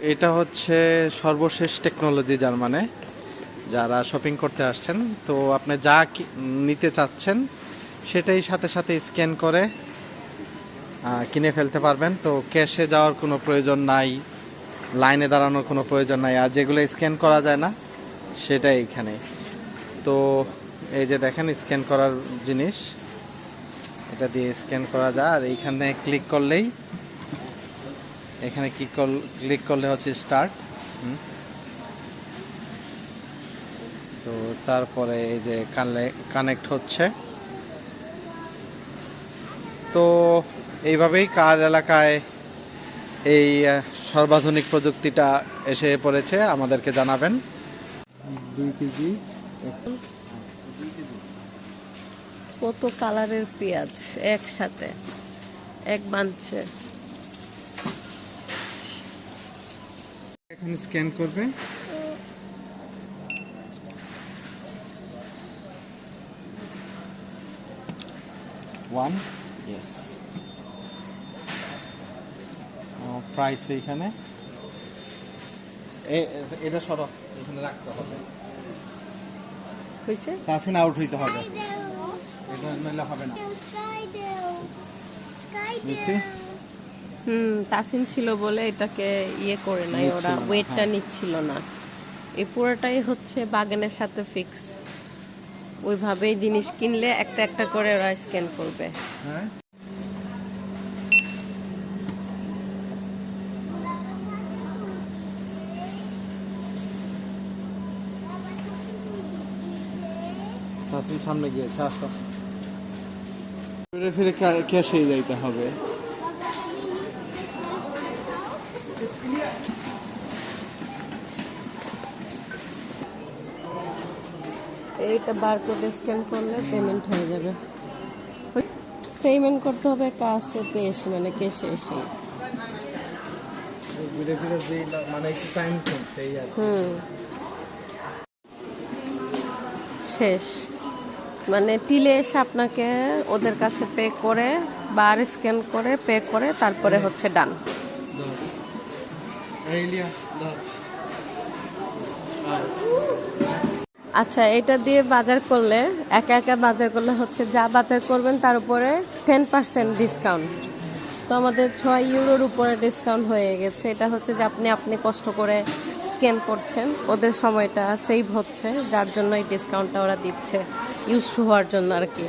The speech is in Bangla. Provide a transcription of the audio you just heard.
এটা হচ্ছে সর্বশেষ টেকনোলজি যার মানে যারা শপিং করতে আসছেন। তো আপনি যা নিতে চাচ্ছেন, সেটাই সাথে সাথে স্ক্যান করে কিনে ফেলতে পারবেন। তো ক্যাশে যাওয়ার কোনো প্রয়োজন নাই লাইনে দাঁড়ানোর কোনো প্রয়োজন নাই, আর যেগুলো স্ক্যান করা যায় না সেটা এইখানে তো এই যে দেখেন স্ক্যান করার জিনিস, এটা দিয়ে স্ক্যান করা যায়। আর এইখানে ক্লিক করলেই এখানে ক্লিক ক্লিক করলে হচ্ছে স্টার্ট তো তারপরে এই যে কানেক্ট হচ্ছে। তো এইভাবেই কার এলাকায় এই সর্বাধুনিক প্রযুক্তিটা এসে পড়েছে আমাদেরকে জানাবেন। দুই কেজি কত কালারের পেঁয়াজ একসাথে? এক বাঞ্চে এখন স্ক্যান করবে। ওয়ান ইয়েস প্রাইস ওইখানে এ- এটা সরো এখানে রাখতে হবে। হয়েছে তাসিন আউট হইতে হবে। এটা নইলে হবে না। হুম তাসিন ছিল বলে এটাকে ইয়ে করে নাই ওরা ওয়েটটা হ্যাঁ। নিচ্ছিল না। এই পুরোটাই হচ্ছে বাগানের সাথে ফিক্স ওইভাবেই জিনিস কিনলে একটা একটা করে ওরা স্ক্যান করবে। হ্যাঁ। সামনে গিয়েছে আসো। ফিরে ফিরে ক্যাশে যাইতে হবে? এইটা বারকোড স্ক্যান করলে পেমেন্ট হয়ে যাবে। পেমেন্ট করতে হবে কাছেতে এসে মানে কেসে এসে। মানে একটু টাইম চলছে এই আর কি। হুম। শেষ। মানে টিলে এসে আপনাকে ওদের কাছে পে করে বার স্ক্যান করে পে করে তারপরে হচ্ছে ডান আচ্ছা এটা দিয়ে বাজার করলে, একা একা বাজার করলে হচ্ছে যা বাজার করবেন তার উপরে টেন পার্সেন্ট ডিসকাউন্ট তো আমাদের ছয় ইউরোর উপরে ডিসকাউন্ট হয়ে গেছে। এটা হচ্ছে যে আপনি আপনি কষ্ট করে স্ক্যান করছেন, ওদের সময়টা সেভ হচ্ছে, যার জন্য এই ডিসকাউন্টটা ওরা দিচ্ছে ইউজ টু হওয়ার জন্য আর কি।